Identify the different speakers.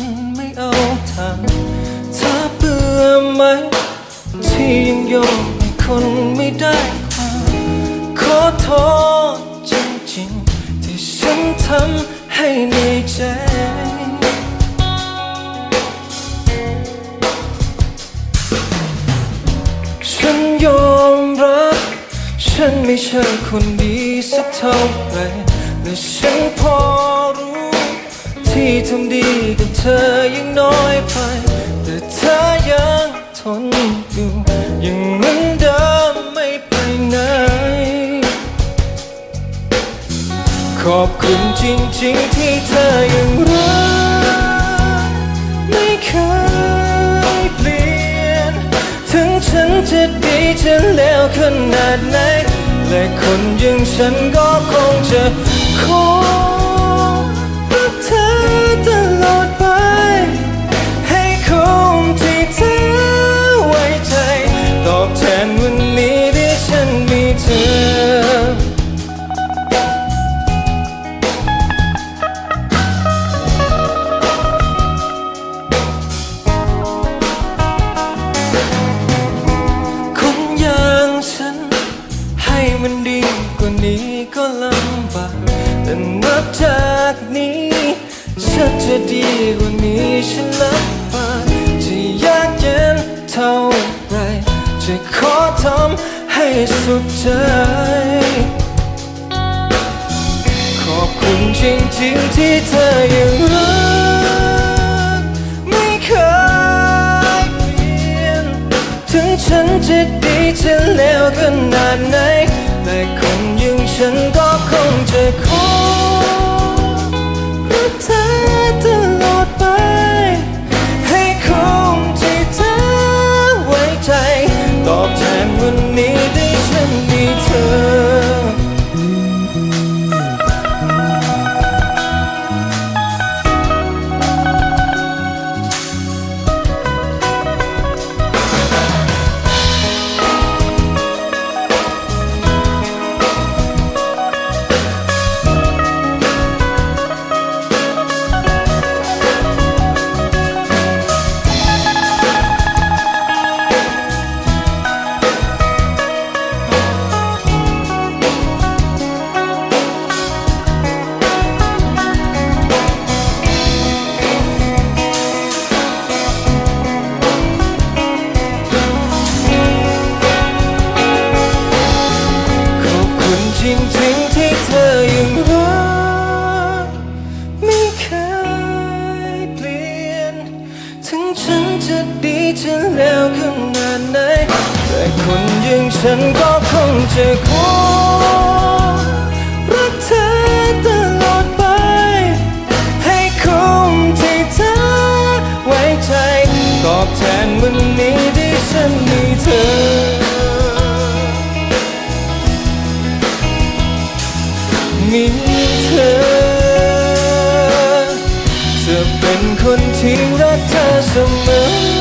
Speaker 1: นไม่เอาทางถ้าเบื่อไหม ที่ยังยอมคนไม่ได้ความขอโทษจริงๆ ที่ฉันทำให้ในใจฉันยอมรับ ฉันไม่ใช่คนดีสักเท่าไหร่และฉันพอ ที่ทำดีกับเธอยังน้อยไป แต่เธอยังทนอยู่ยังเหมือนเดิมไม่ไปไหน ขอบคุณจริงๆที่เธอยังรักไม่เคยเปลี่ยน ถึงฉันจะดีจะแล้วขนาดไหน และคนอย่างฉันก็คงจะขอ กว่านี้ก็ลำบากแต่นับจากนี้ ฉันจะดีกว่านี้ฉันรับปากจะยากเย็นเท่าไร จะขอทำให้สุดใจ ขอบคุณจริงๆที่เธอยังรัก ถึงฉันจะดีจะแล้วขนาดไหน แต่คนย่งฉันก็คงจะขอรักเธอตลอดไป ให้คงที่เธอไว้ใจ ตอบแทนวันนี้ที่ฉันมีเธอ ฉันก็คงจะขอรักเธอตลอดไป ให้คงที่เธอไว้ใจตอบแทนวันนี้ที่ฉันมีเธอ มีเธอ จะเป็นคนที่รักเธอเสมอ